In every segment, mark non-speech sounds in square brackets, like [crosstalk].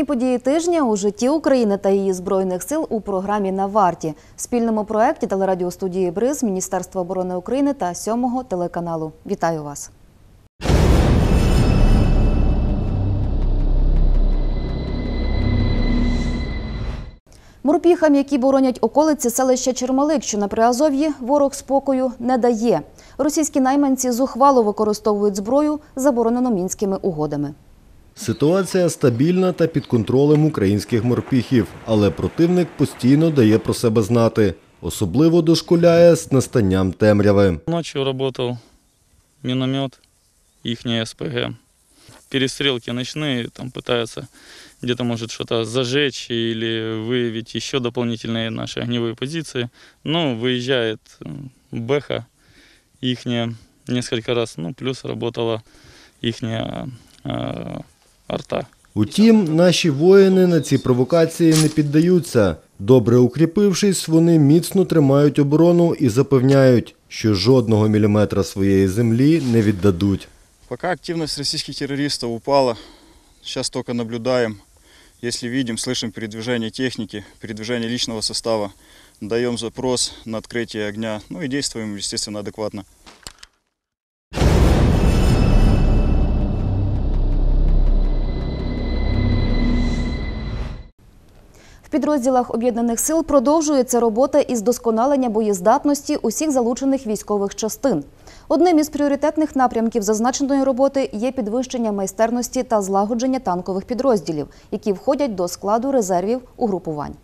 Головні події тижня у житті України та її збройних сил у програмі на варті спільному проєкті телерадіостудії Бриз Міністерства оборони України та сьомого телеканалу. Вітаю вас. Морпіхам, які боронять околиці селища Чермалик, що на Приазов'ї, ворог спокою не дає. Російські найманці зухвало використовують зброю, заборонену мінськими угодами. Ситуація стабільна та під контролем українських морпіхів, але противник постійно дає про себе знати. Особливо дошкуляє з настанням темряви. Ночью работал миномет, ихняя СПГ. Перестрелки ночные, там пытаются где-то может что-то зажечь или выявить еще дополнительные наши огневые позиции. Но выезжает м, Бэха ихняя несколько раз, ну плюс работала ихняя э, арта. Утім, наші воїни на ці провокації не піддаються. Добре укріпившись, вони міцно тримають оборону і запевняють, що жодного міліметра своєї землі не віддадуть. Пока активность российских террористов упала, сейчас только наблюдаем. Если видим, слышим передвижение техники, передвижение личного состава, даем запрос на открытие огня, ну и действуем, естественно, адекватно. Підрозділах об'єднаних сил продовжується робота із досконалення боєздатності усіх залучених військових частин. Одним із пріоритетних напрямків зазначеної роботи є підвищення майстерності та злагодження танкових підрозділів, які входять до складу резервів угрупувань.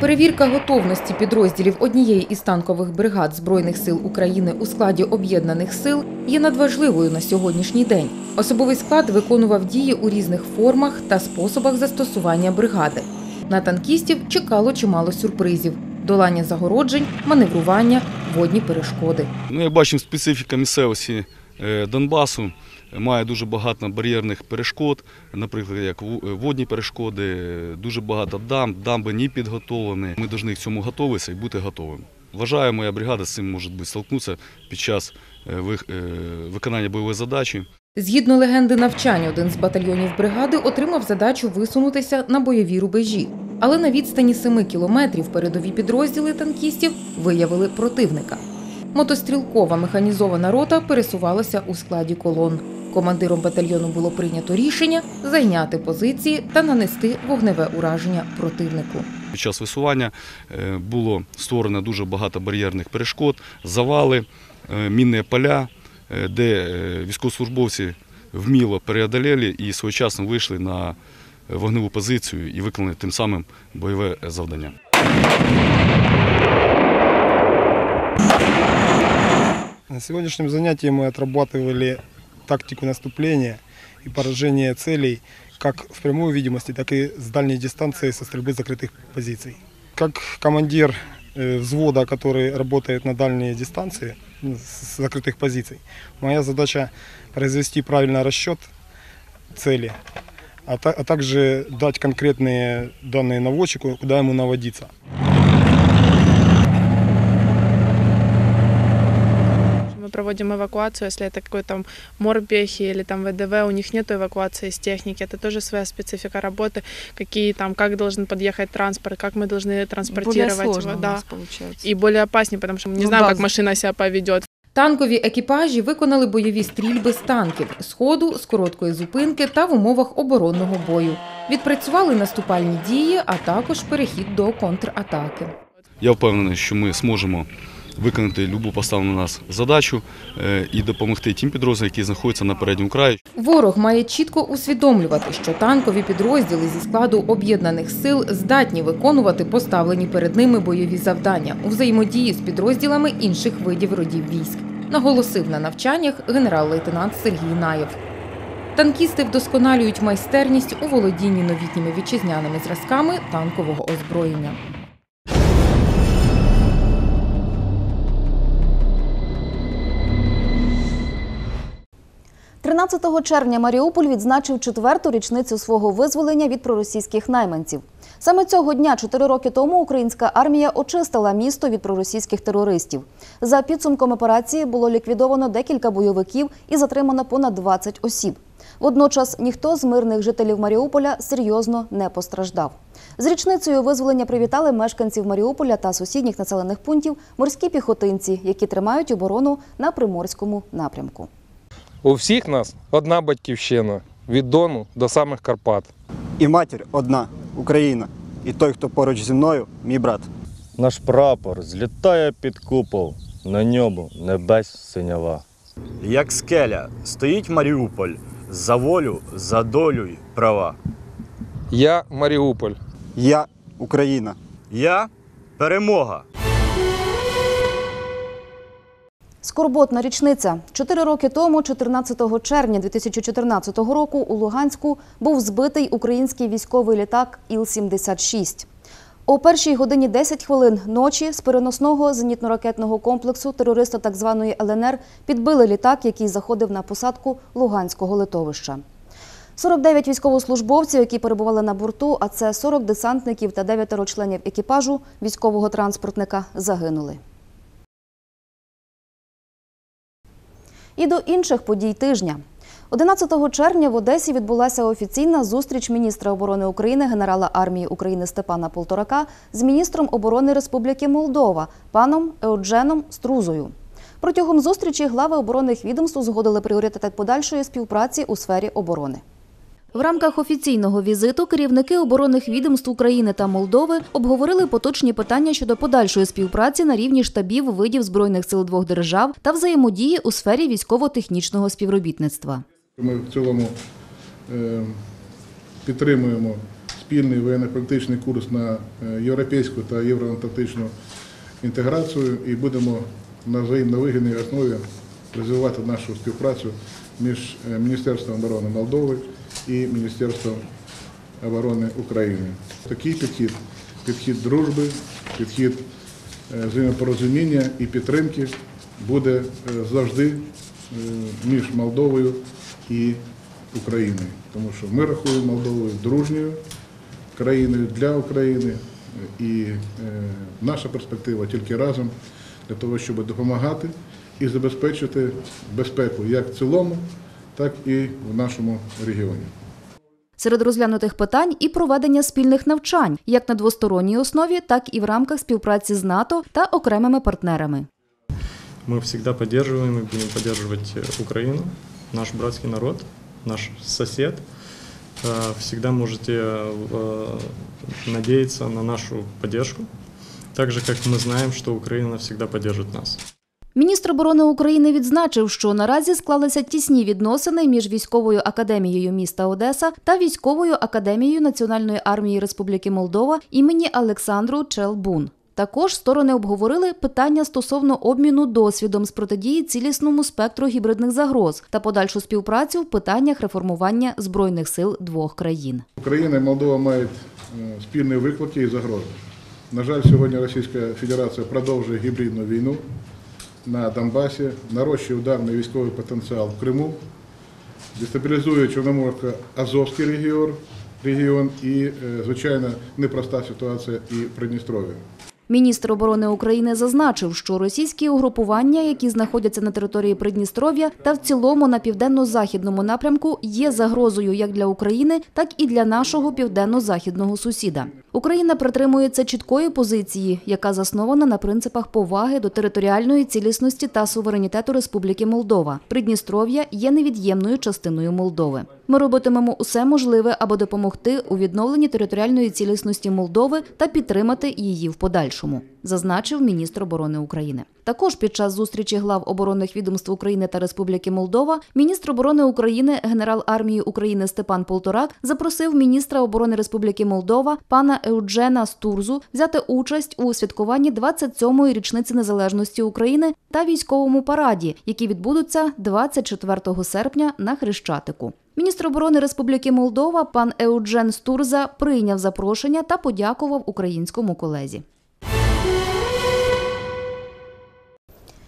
Перевірка готовності підрозділів однієї із танкових бригад Збройних сил України у складі об'єднаних сил є надважливою на сьогоднішній день. Особовий склад виконував дії у різних формах та способах застосування бригади. На танкістів чекало чимало сюрпризів: долання загороджень, маневрування, водні перешкоди. Ну, як бачимо, специфіка місцевості е, Донбасу має дуже багато бар'єрних перешкод, наприклад, як водні перешкоди, е, дуже багато дамб, дамби не підготовлені. Ми повинні к цьому готуватися і бути готовими. Вважаю, моя бригада з цим може бути столкнутися під час е, е, виконання бойової задачі. Згідно легенди навчань, один з батальйонів бригади отримав задачу висунутися на бойові рубежі. Але на відстані 7 кілометрів передові підрозділи танкістів виявили противника. Мотострілкова механізована рота пересувалася у складі колон. Командиром батальйону було прийнято рішення зайняти позиції та нанести вогневе ураження противнику. Під час висування е, було створено дуже багато бар'єрних перешкод, завали, е, мінні поля, де е, військовослужбовці вміло переодолели і своєчасно вийшли на вогневу позицію і виконали тим самим бойове завдання. На сегодняшнем занятии мы отрабатывали тактику наступления и поражения целей как в прямой видимости, так и с дальней дистанции со стрельбы с закрытых позиций. Как командир э, взвода, который работает на дальней дистанции, ну, с закрытых позиций, моя задача произвести правильный расчет цели, а, та- а также дать конкретные данные наводчику, куда ему наводиться. проводим эвакуацию, если это какой-то морпехи или там ВДВ, у них нет эвакуации из техники. Это тоже своя специфика работы, какие там, как должен подъехать транспорт, как мы должны транспортировать его. Да. получается. И более опаснее, потому что мы не Ну знаем, да, как з- машина себя поведет. Танкові екіпажі виконали бойові стрільби з танків, з ходу, з короткої зупинки та в умовах оборонного бою. Відпрацювали наступальні дії, а також перехід до контратаки. Я впевнений, що ми зможемо виконати любу поставлену на нас задачу е, і допомогти тим підрозділам, які знаходяться на передньому краї. Ворог має чітко усвідомлювати, що танкові підрозділи зі складу об'єднаних сил здатні виконувати поставлені перед ними бойові завдання у взаємодії з підрозділами інших видів родів військ. Наголосив на навчаннях генерал-лейтенант Сергій Наєв. Танкісти вдосконалюють майстерність у володінні новітніми вітчизняними зразками танкового озброєння. 13 червня Маріуполь відзначив четверту річницю свого визволення від проросійських найманців. Саме цього дня, чотири роки тому, українська армія очистила місто від проросійських терористів. За підсумком операції було ліквідовано декілька бойовиків і затримано понад 20 осіб. Водночас ніхто з мирних жителів Маріуполя серйозно не постраждав. З річницею визволення привітали мешканців Маріуполя та сусідніх населених пунктів морські піхотинці, які тримають оборону на приморському напрямку. У всіх нас одна батьківщина від Дону до самих Карпат. І матір одна Україна. І той, хто поруч зі мною, мій брат. Наш прапор злітає під купол, на ньому небес синява. Як скеля стоїть Маріуполь за волю, за долю й права. Я Маріуполь. Я Україна. Я перемога. Скорботна річниця. Чотири роки тому, 14 червня 2014 року, у Луганську був збитий український військовий літак Іл-76. О першій годині 10 хвилин ночі з переносного зенітно-ракетного комплексу терориста так званої ЛНР підбили літак, який заходив на посадку Луганського литовища. 49 військовослужбовців, які перебували на борту, а це 40 десантників та 9 членів екіпажу військового транспортника, загинули. І до інших подій тижня. 11 червня в Одесі відбулася офіційна зустріч міністра оборони України, генерала армії України Степана Полторака з міністром оборони Республіки Молдова паном Еодженом Струзою. Протягом зустрічі глави оборонних відомств узгодили пріоритети подальшої співпраці у сфері оборони. В рамках офіційного візиту керівники оборонних відомств України та Молдови обговорили поточні питання щодо подальшої співпраці на рівні штабів видів збройних сил двох держав та взаємодії у сфері військово-технічного співробітництва. Ми в цілому е, підтримуємо спільний воєнно-політичний курс на е, європейську та євроатлантичну інтеграцію і будемо на взаємновигідній основі розвивати нашу співпрацю між е, Міністерством оборони Молдови і Міністерством оборони України. Такий підхід підхід дружби, підхід е, взаємопорозуміння і підтримки буде е, завжди е, між Молдовою і Україною. Тому що ми рахуємо Молдову дружньою країною для України. І наша перспектива тільки разом для того, щоб допомагати і забезпечити безпеку як в цілому, так і в нашому регіоні. Серед розглянутих питань і проведення спільних навчань як на двосторонній основі, так і в рамках співпраці з НАТО та окремими партнерами. Мы всегда поддерживаем и будем поддерживать э, Украину, наш братский народ, наш сосед. Э, Всегда можете э, надеяться на нашу поддержку. Так же, как мы знаем, что Украина всегда поддержит нас. Міністр оборони України відзначив, що наразі склалися тісні відносини між військовою академією міста Одеса та військовою академією Національної армії Республіки Молдова імені Олександру Челбун. Також сторони обговорили питання стосовно обміну досвідом з протидії цілісному спектру гібридних загроз та подальшу співпрацю в питаннях реформування збройних сил двох країн. Україна і Молдова мають е, спільні виклики і загрози. На жаль, сьогодні Російська Федерація продовжує гібридну війну на Донбасі, нарощує ударний військовий потенціал в Криму, дестабілізує Чорноморсько-Азовський регіон, регіон і, е, звичайно, непроста ситуація і в Придністров'ї. Міністр оборони України зазначив, що російські угрупування, які знаходяться на території Придністров'я та в цілому на південно-західному напрямку, є загрозою як для України, так і для нашого південно-західного сусіда. Україна притримується чіткої позиції, яка заснована на принципах поваги до територіальної цілісності та суверенітету Республіки Молдова. Придністров'я є невід'ємною частиною Молдови. Ми робитимемо усе можливе, аби допомогти у відновленні територіальної цілісності Молдови та підтримати її в подальшому, зазначив міністр оборони України. Також під час зустрічі глав оборонних відомств України та Республіки Молдова міністр оборони України, генерал армії України Степан Полторак запросив міністра оборони Республіки Молдова пана Еуджена Стурзу взяти участь у святкуванні 27-ї річниці незалежності України та військовому параді, які відбудуться 24 серпня на Хрещатику. Міністр оборони Республіки Молдова пан Еуджен Стурза прийняв запрошення та подякував українському колезі.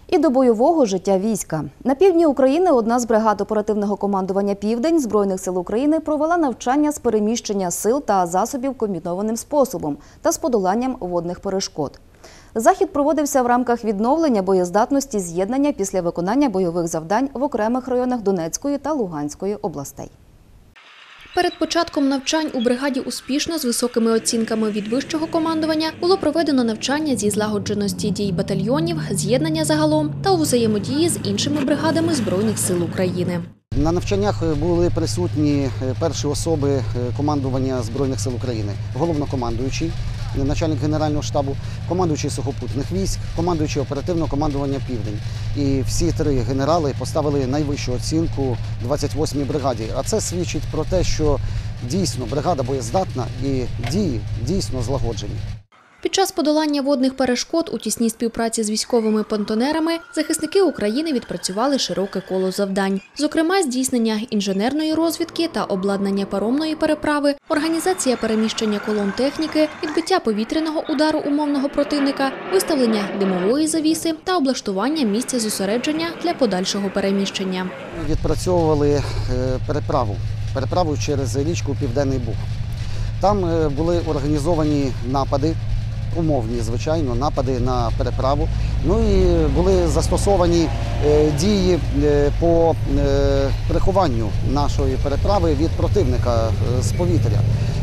І до бойового життя війська на півдні України одна з бригад оперативного командування Південь збройних сил України провела навчання з переміщення сил та засобів комбінованим способом та з подоланням водних перешкод. Захід проводився в рамках відновлення боєздатності з'єднання після виконання бойових завдань в окремих районах Донецької та Луганської областей. Перед початком навчань у бригаді успішно з високими оцінками від вищого командування було проведено навчання зі злагодженості дій батальйонів, з'єднання загалом та у взаємодії з іншими бригадами Збройних сил України. На навчаннях були присутні е, перші особи е, командування Збройних сил України, головнокомандуючий, е, начальник генерального штабу, командуючий сухопутних військ, командуючий оперативного командування Південь. І всі три генерали поставили найвищу оцінку 28-й бригаді. А це свідчить про те, що дійсно бригада боєздатна і дії дійсно злагоджені. Під час подолання водних перешкод у тісній співпраці з військовими понтонерами захисники України відпрацювали широке коло завдань, зокрема здійснення інженерної розвідки та обладнання паромної переправи, організація переміщення колон техніки, відбиття повітряного удару умовного противника, виставлення димової завіси та облаштування місця зосередження для подальшого переміщення. Відпрацьовували е, переправу, переправу через річку Південний Буг. Там е, були організовані напади, умовні, звичайно, напади на переправу. Ну і були застосовані е, дії е, по е, прихованню нашої переправи від противника з повітря.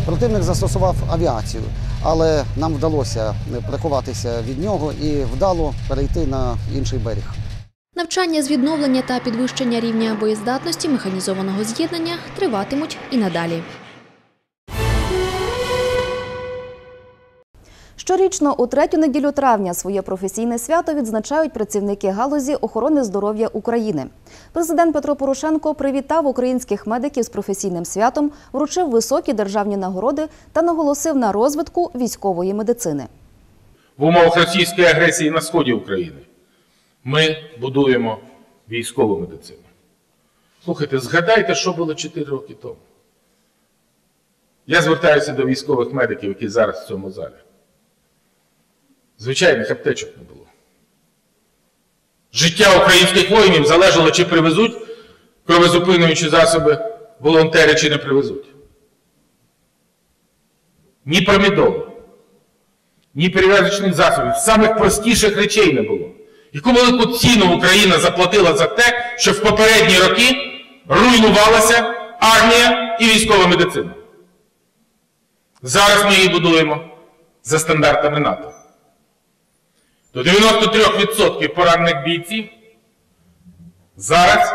Противник застосував авіацію, але нам вдалося приховатися від нього і вдало перейти на інший берег. Навчання з відновлення та підвищення рівня боєздатності механізованого з'єднання триватимуть і надалі. Щорічно у третю неділю травня своє професійне свято відзначають працівники галузі охорони здоров'я України. Президент Петро Порошенко привітав українських медиків з професійним святом, вручив високі державні нагороди та наголосив на розвитку військової медицини. в умовах російської агресії на сході України. Ми будуємо військову медицину. Слухайте, згадайте, що було 4 роки тому. Я звертаюся до військових медиків, які зараз в цьому залі. Звичайних аптечок не було. Життя українських воїнів залежало, чи привезуть кровозупинуючі засоби волонтери, чи не привезуть. Ні промідолу, ні перев'язочних засобів, самих простіших речей не було. Яку велику ціну Україна заплатила за те, що в попередні роки руйнувалася армія і військова медицина. Зараз ми її будуємо за стандартами НАТО. До 93% поранених бійців зараз,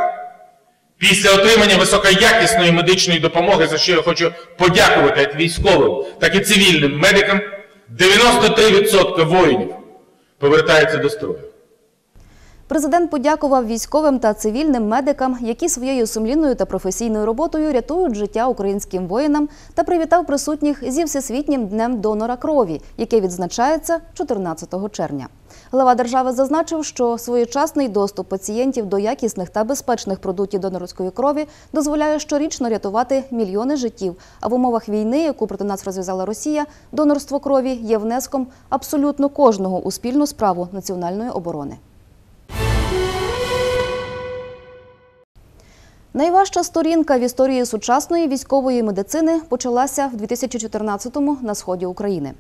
після отримання високоякісної медичної допомоги, за що я хочу подякувати як військовим, так і цивільним медикам, 93% воїнів повертаються до строю. Президент подякував військовим та цивільним медикам, які своєю сумлінною та професійною роботою рятують життя українським воїнам, та привітав присутніх зі всесвітнім днем донора крові, яке відзначається 14 червня. Глава держави зазначив, що своєчасний доступ пацієнтів до якісних та безпечних продуктів донорської крові дозволяє щорічно рятувати мільйони життів. А в умовах війни, яку проти нас розв'язала Росія, донорство крові є внеском абсолютно кожного у спільну справу національної оборони. Найважча сторінка в історії сучасної військової медицини почалася в 2014-му на сході України.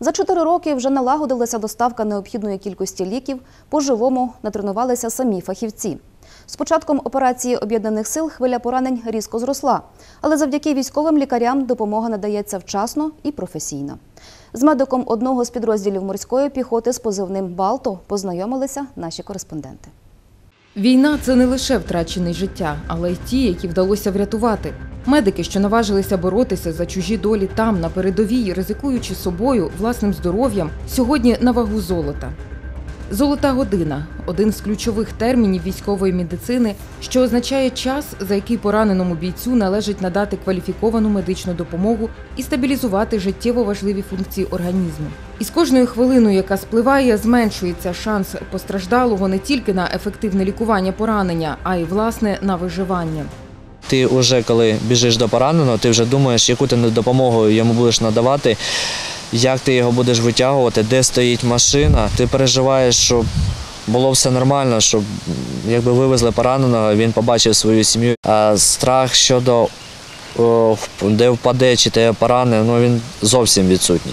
За чотири роки вже налагодилася доставка необхідної кількості ліків, по-живому натренувалися самі фахівці. З початком операції об'єднаних сил хвиля поранень різко зросла, але завдяки військовим лікарям допомога надається вчасно і професійно. З медиком одного з підрозділів морської піхоти з позивним Балто познайомилися наші кореспонденти. Війна це не лише втрачене життя, але й ті, які вдалося врятувати. Медики, що наважилися боротися за чужі долі там, на передовій, ризикуючи собою, власним здоров'ям, сьогодні на вагу золота. Золота година один з ключових термінів військової медицини, що означає час, за який пораненому бійцю належить надати кваліфіковану медичну допомогу і стабілізувати життєво важливі функції організму. І з кожною хвилиною, яка спливає, зменшується шанс постраждалого не тільки на ефективне лікування поранення, а й власне на виживання. Ти вже коли біжиш до пораненого, ти вже думаєш, яку ти допомогу йому будеш надавати, як ти його будеш витягувати, де стоїть машина. Ти переживаєш, щоб було все нормально, щоб якби вивезли пораненого, він побачив свою сім'ю. А страх щодо о, де впаде чи тебе поранено, ну він зовсім відсутній.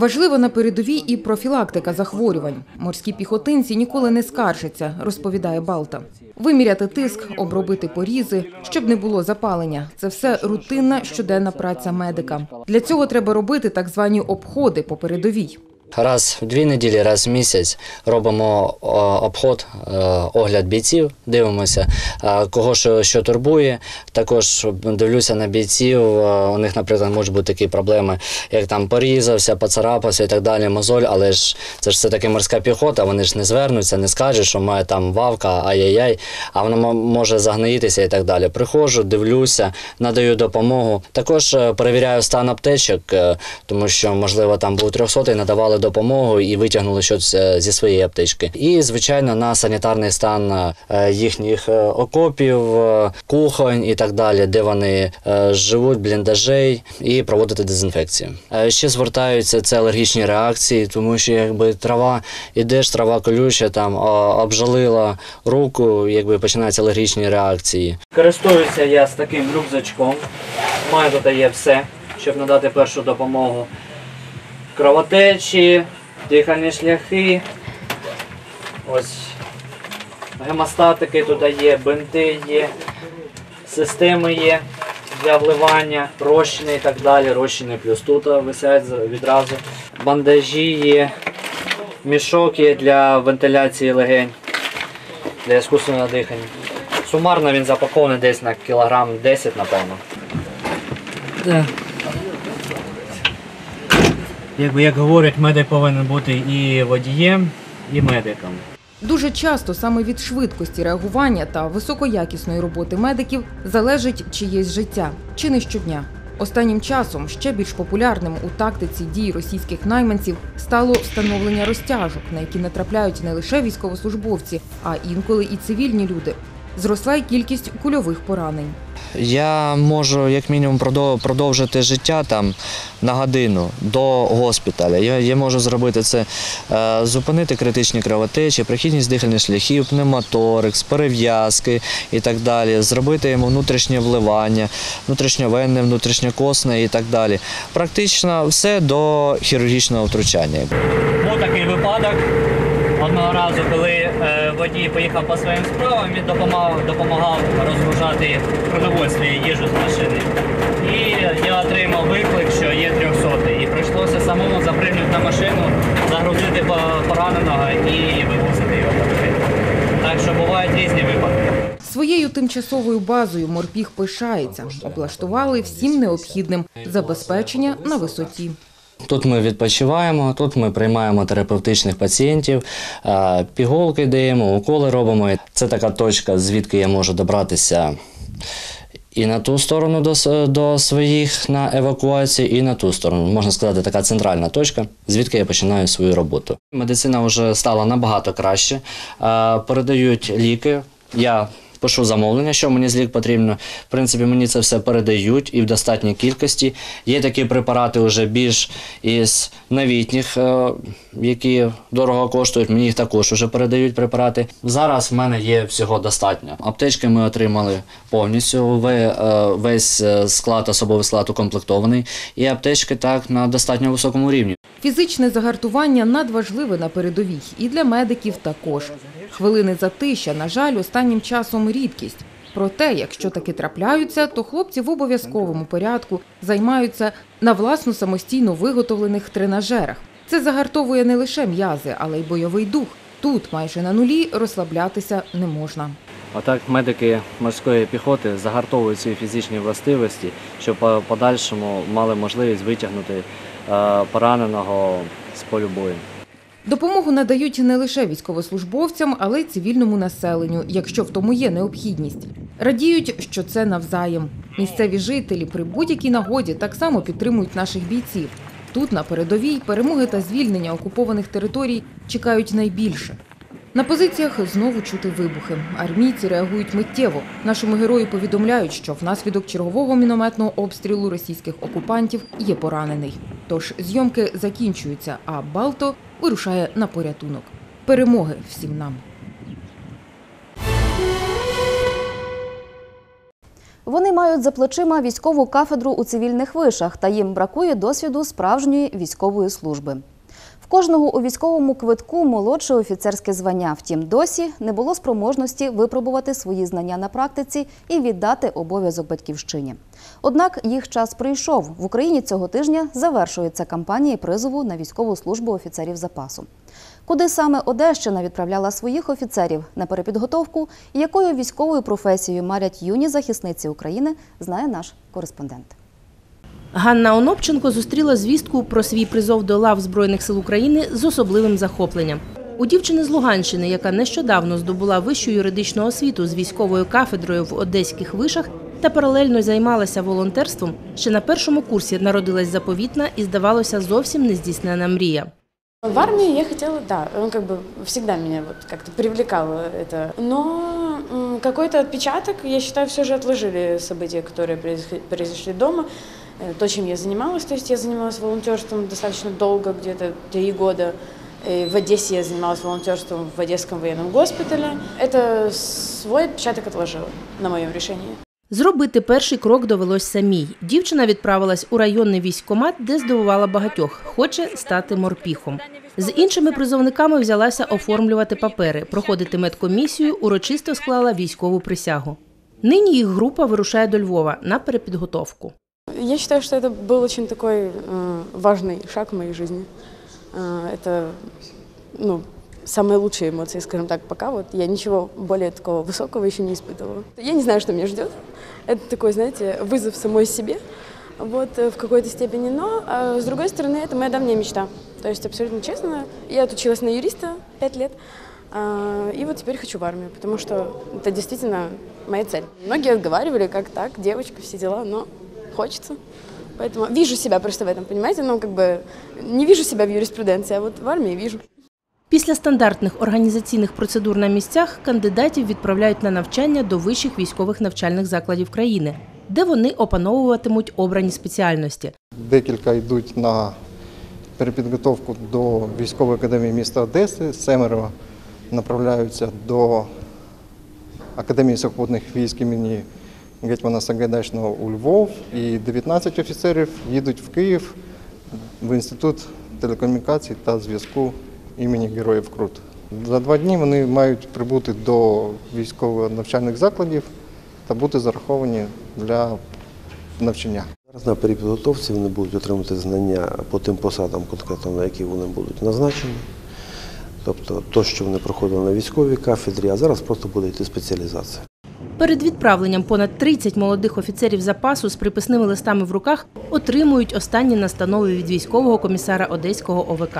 Важлива на передовій і профілактика захворювань. Морські піхотинці ніколи не скаржаться, розповідає Балта. Виміряти тиск, обробити порізи, щоб не було запалення. Це все рутинна щоденна праця медика. Для цього треба робити так звані обходи по передовій. Раз в дві неділі, раз в місяць робимо обход, е, огляд бійців, дивимося, е, кого що, що турбує. Також дивлюся на бійців. е, У них, наприклад, можуть бути такі проблеми, як там порізався, поцарапався і так далі, мозоль, але ж це ж все таки морська піхота, вони ж не звернуться, не скажуть, що має там вавка, ай-яй-яй, а воно може загноїтися і так далі. Приходжу, дивлюся, надаю допомогу. Також перевіряю стан аптечок, тому що, можливо, там був 300 надавали допомогу і витягнули щось е, зі своєї аптечки. І, звичайно, на санітарний стан е, їхніх е, окопів, кухонь і так далі, де вони живуть, бліндажей, і проводити дезінфекцію. Ще звертаються це алергічні реакції, тому що якби трава, ідеш, трава колюча, там обжалила руку, якби починаються алергічні реакції. Користуюся я з таким рюкзачком. Маю тут все, щоб надати першу допомогу кровотечі, дихальні шляхи. Ось гемостатики тут є, бинти є, системи є для вливання, розчини і так далі. Розчини плюс тут висять відразу. Бандажі є, мішок є для вентиляції легень, для іскусственного дихання. Сумарно він запакований десь на кілограм 10, напевно. Якби як говорять, медик повинен бути і водієм, і медиком. Дуже часто саме від швидкості реагування та високоякісної роботи медиків залежить чиєсь життя, чи не щодня. Останнім часом ще більш популярним у тактиці дій російських найманців стало встановлення розтяжок, на які натрапляють не лише військовослужбовці, а інколи і цивільні люди. Зросла й кількість кульових поранень. Я можу як мінімум продовжити життя там на годину до госпіталя. Я, я можу зробити це, е, зупинити критичні кровотечі, прохідність дихальних шляхів, пневмоторикс, перев'язки і так далі, зробити йому внутрішнє вливання, внутрішньовенне, внутрішньокосне і так далі. Практично все до хірургічного втручання. Був такий випадок. Одного разу, коли водій поїхав по своїм справам, він допомагав, допомагав розгружати продовольство їжу з машини. І я отримав виклик, що є 300 І прийшлося самому запригнути на машину, загрузити пораненого і вивозити його. Так що бувають різні випадки. Своєю тимчасовою базою морпіг пишається. Облаштували всім необхідним забезпечення на висоті. Тут ми відпочиваємо, тут ми приймаємо терапевтичних пацієнтів, пігулки даємо, уколи робимо. Це така точка, звідки я можу добратися і на ту сторону до, до своїх на евакуацію, і на ту сторону. Можна сказати, така центральна точка, звідки я починаю свою роботу. Медицина вже стала набагато краще. Передають ліки. Я пишу замовлення, що мені з лік потрібно. В принципі, мені це все передають і в достатній кількості. Є такі препарати вже більш із новітніх, е, які дорого коштують. Мені їх також вже передають препарати. Зараз в мене є всього достатньо. Аптечки ми отримали повністю. е, Весь е, склад, особовий склад укомплектований. І аптечки так на достатньо високому рівні. Фізичне загартування надважливе на передовій і для медиків також. Хвилини затища, на жаль, останнім часом рідкість. Проте, якщо таки трапляються, то хлопці в обов'язковому порядку займаються на власно самостійно виготовлених тренажерах. Це загартовує не лише м'язи, але й бойовий дух. Тут майже на нулі розслаблятися не можна. Отак медики морської піхоти загартовують свої фізичні властивості, щоб по подальшому мали можливість витягнути е, пораненого з полю бою. Допомогу надають не лише військовослужбовцям, але й цивільному населенню, якщо в тому є необхідність. Радіють, що це навзаєм. Місцеві жителі при будь-якій нагоді так само підтримують наших бійців. Тут на передовій перемоги та звільнення окупованих територій чекають найбільше. На позиціях знову чути вибухи. Армійці реагують миттєво. Нашому герою повідомляють, що внаслідок чергового мінометного обстрілу російських окупантів є поранений. Тож зйомки закінчуються, а Балто вирушає на порятунок. Перемоги всім нам! Вони мають за плечима військову кафедру у цивільних вишах, та їм бракує досвіду справжньої військової служби. Кожного у військовому квитку молодше офіцерське звання. Втім, досі не було спроможності випробувати свої знання на практиці і віддати обов'язок батьківщині. Однак їх час прийшов. В Україні цього тижня завершується кампанія призову на військову службу офіцерів запасу. Куди саме Одещина відправляла своїх офіцерів на перепідготовку і якою військовою професією марять юні захисниці України, знає наш кореспондент. Ганна Онопченко зустріла звістку про свій призов до лав Збройних сил України з особливим захопленням. У дівчини з Луганщини, яка нещодавно здобула вищу юридичну освіту з військовою кафедрою в одеських вишах та паралельно займалася волонтерством, ще на першому курсі народилась заповітна і, здавалося, зовсім нездійснена мрія. В армии я хотела, да, он как бы всегда меня вот как-то привлекало это. Но м, какой-то отпечаток, я считаю, все же отложили события, которые произошли- произошли дома. Э, То, чем я занималась, то есть я занималась волонтерством достаточно долго, где-то три года. И в Одессе я занималась волонтерством в Одесском военном госпитале. Это свой отпечаток отложило на моем решении. Зробити перший крок довелось самій. Дівчина відправилась у районний військкомат, де здивувала багатьох. Хоче стати морпіхом. З іншими призовниками взялася оформлювати папери, проходити медкомісію, урочисто склала військову присягу. Нині їх група вирушає до Львова на перепідготовку. Я считаю, что это был очень такой э, важный шаг в моей жизни. Э, это, ну, самые лучшие эмоции, скажем так, пока. Вот я ничего более такого высокого еще не испытывала. Я не знаю, что меня ждет. Это такой, знаете, вызов самой себе, вот э, в какой-то степени. Но э, с другой стороны, это моя давняя мечта. То есть абсолютно честно, я отучилась на юриста пять лет. а, И вот теперь хочу в армию, потому что это действительно моя цель. Многие отговаривали, как так, девочка, все дела, но хочется. Поэтому вижу себя просто в этом, понимаете? Ну, как бы не вижу себя в юриспруденции, а вот в армии вижу. Після стандартних організаційних процедур на місцях кандидатів відправляють на навчання до вищих військових навчальних закладів країни, де вони опановуватимуть обрані спеціальності. Декілька йдуть на перепідготовку до військової академії міста Одеси, семеро направляються до Академії сухопутних військ імені Гетьмана Сагайдачного у Львов, і 19 офіцерів їдуть в Київ в Інститут телекомунікацій та зв'язку імені Героїв Крут. За два дні вони мають прибути до військово-навчальних закладів та бути зараховані для навчання. Зараз на перепідготовці вони будуть отримати знання по тим посадам, конкретно на які вони будуть назначені. Тобто то, що вони проходили на військовій кафедрі, а зараз просто буде йти спеціалізація. Перед відправленням понад 30 молодих офіцерів запасу з приписними листами в руках отримують останні настанови від військового комісара Одеського ОВК.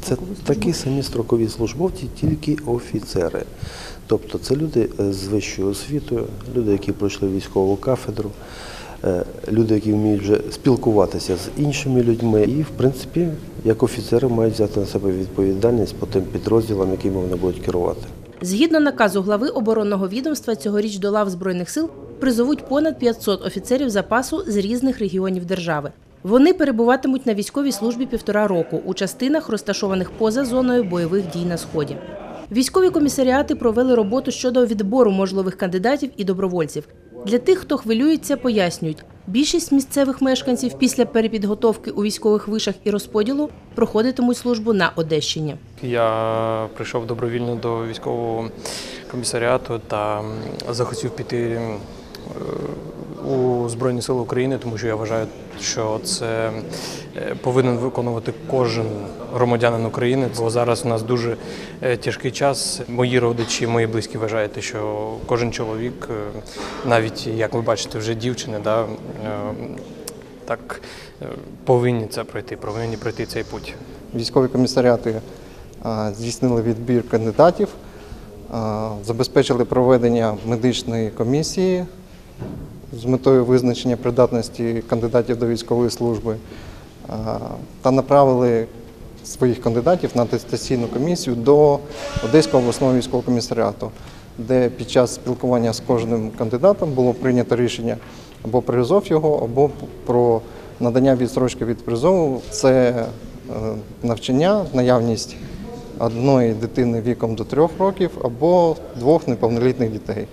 Це такі самі строкові службовці, тільки офіцери. Тобто це люди е, з вищою освітою, люди, які пройшли військову кафедру, е, люди, які вміють вже спілкуватися з іншими людьми. І, в принципі, як офіцери мають взяти на себе відповідальність по тим підрозділам, якими вони будуть керувати. Згідно наказу глави оборонного відомства, цьогоріч до лав Збройних сил призовуть понад 500 офіцерів запасу з різних регіонів держави. Вони перебуватимуть на військовій службі півтора року у частинах, розташованих поза зоною бойових дій на сході. Військові комісаріати провели роботу щодо відбору можливих кандидатів і добровольців. Для тих, хто хвилюється, пояснюють, більшість місцевих мешканців після перепідготовки у військових вишах і розподілу проходитимуть службу на Одещині. Я прийшов добровільно до військового комісаріату та захотів піти е, у Збройні Сили України, тому що я вважаю, що це е, повинен виконувати кожен громадянин України. Бо зараз у нас дуже е, тяжкий час. Мої родичі, мої близькі вважають, що кожен чоловік, е, навіть як ви бачите, вже дівчини, да, так повинні це пройти, повинні пройти цей путь. Військові комісаріати здійснили відбір кандидатів, забезпечили проведення медичної комісії з метою визначення придатності кандидатів до військової служби та направили своїх кандидатів на атестаційну комісію до Одеського обласного військового комісаріату, де під час спілкування з кожним кандидатом було прийнято рішення або призов його, або про надання відстрочки від призову. Це е, навчання, наявність одної дитини віком до трьох років або двох неповнолітніх дітей.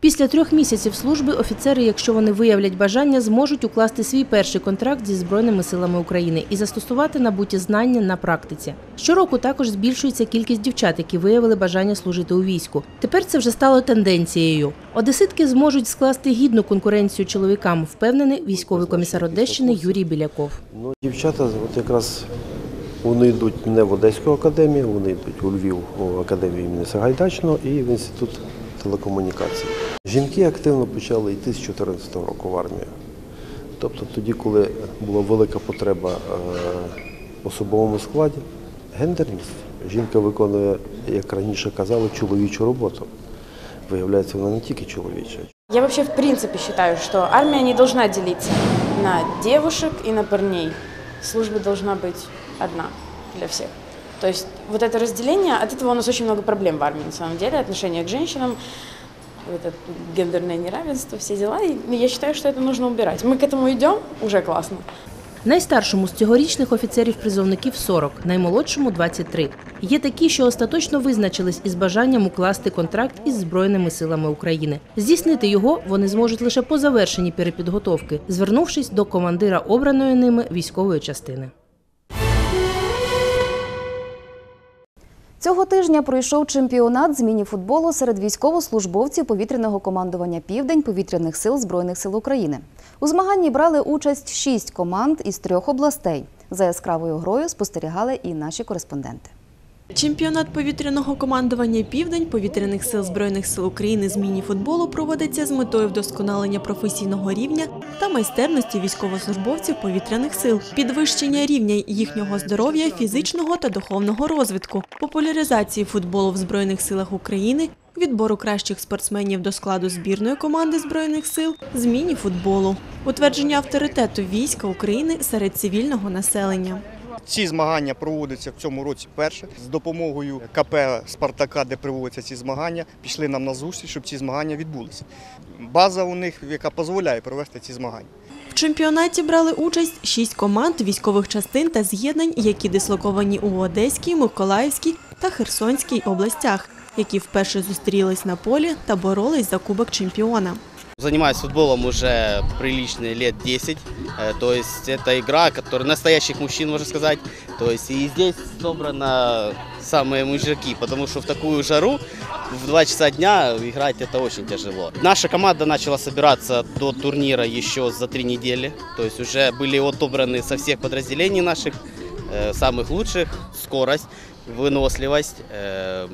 Після трьох місяців служби офіцери, якщо вони виявлять бажання, зможуть укласти свій перший контракт зі Збройними силами України і застосувати набуті знання на практиці. Щороку також збільшується кількість дівчат, які виявили бажання служити у війську. Тепер це вже стало тенденцією. Одеситки зможуть скласти гідну конкуренцію чоловікам, впевнений військовий комісар Одещини Юрій Біляков. Ну, дівчата от якраз вони йдуть не в Одеську академію, вони йдуть у Львів у академію імені Сагайдачного і в інститут телекомунікацій. Жінки активно почали йти з 2014 року в армію. Тобто тоді, коли була велика потреба е, в особовому складі, гендерність. Жінка виконує, як раніше казали, чоловічу роботу. Виявляється, вона не тільки чоловіча. Я вообще в принципе считаю, что армия не должна делиться на девушек и на парней. Служба должна быть одна для всех. То есть вот это разделение, от этого у нас очень много проблем в армии на самом деле, отношение к женщинам, вот это гендерное неравенство, все дела. И я считаю, что это нужно убирать. Мы к этому идем, уже классно. Найстаршому з цьогорічних офіцерів-призовників 40, наймолодшому 23. Є такі, що остаточно визначились із бажанням укласти контракт із Збройними силами України. Здійснити його вони зможуть лише по завершенні перепідготовки, звернувшись до командира обраної ними військової частини. Цього тижня пройшов чемпіонат з міні-футболу серед військовослужбовців повітряного командування Південь повітряних сил Збройних сил України. У змаганні брали участь шість команд із трьох областей. За яскравою грою спостерігали і наші кореспонденти. Чемпіонат повітряного командування Південь повітряних сил Збройних сил України з міні-футболу проводиться з метою вдосконалення професійного рівня та майстерності військовослужбовців повітряних сил, підвищення рівня їхнього здоров'я, фізичного та духовного розвитку, популяризації футболу в Збройних силах України, відбору кращих спортсменів до складу збірної команди Збройних сил з міні-футболу, утвердження авторитету війська України серед цивільного населення. Ці змагання проводяться в цьому році вперше з допомогою КП Спартака, де проводяться ці змагання, пішли нам на зустріч, щоб ці змагання відбулися. База у них, яка дозволяє провести ці змагання. В чемпіонаті брали участь шість команд військових частин та з'єднань, які дислоковані у Одеській, Миколаївській та Херсонській областях, які вперше зустрілись на полі та боролись за кубок чемпіона. Занимаюсь футболом уже приличные лет 10. Э, То есть это игра, которая настоящих мужчин, можно сказать. То есть и здесь собрано самые мужики, потому что в такую жару в 2 часа дня играть это очень тяжело. Наша команда начала собираться до турнира еще за три недели. То есть уже были отобраны со всех подразделений наших, э, самых лучших, скорость, выносливость, э,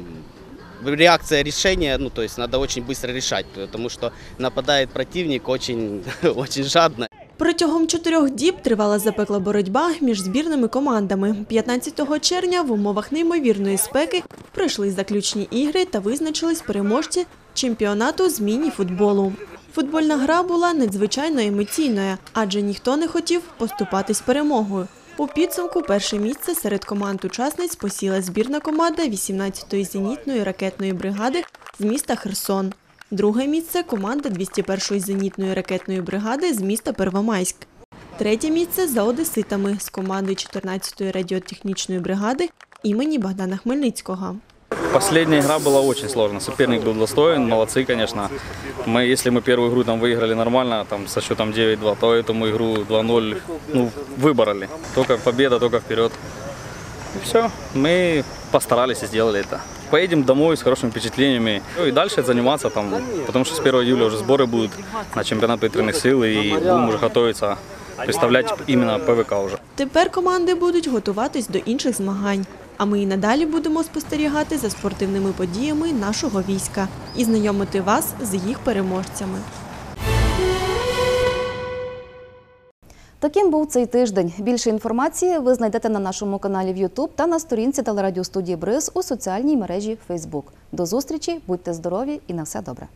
реакция решения, ну то есть надо очень быстро решать, потому что нападает противник очень, [laughs] очень жадно. Протягом чотирьох діб тривала запекла боротьба між збірними командами. 15 червня в умовах неймовірної спеки пройшли заключні ігри та визначились переможці чемпіонату з міні-футболу. Футбольна гра була надзвичайно емоційною, адже ніхто не хотів поступатись перемогою. У підсумку перше місце серед команд-учасниць посіла збірна команда 18-ї зенітної ракетної бригади з міста Херсон. Друге місце команда 201-ї зенітної ракетної бригади з міста Первомайськ. Третє місце за одеситами з команди 14-ї радіотехнічної бригади імені Богдана Хмельницького. Последняя игра была очень сложная. Соперник был достоин, молодцы, конечно. Мы, если мы первую игру там выиграли нормально, там со счетом 9-2, то эту мы игру 2-0 ну, выбороли. Только победа, только вперед. И все, мы постарались и сделали это. Поедем домой с хорошими впечатлениями Ну и дальше заниматься там, потому что с 1 июля уже сборы будут на чемпионат ветеринных сил и будем уже готовиться представлять именно ПВК уже. Тепер команди будуть готуватись до інших змагань. А ми і надалі будемо спостерігати за спортивними подіями нашого війська і знайомити вас з їх переможцями. Таким був цей тиждень. Більше інформації ви знайдете на нашому каналі в YouTube та на сторінці телерадіостудії Бриз у соціальній мережі Facebook. До зустрічі, будьте здорові і на все добре.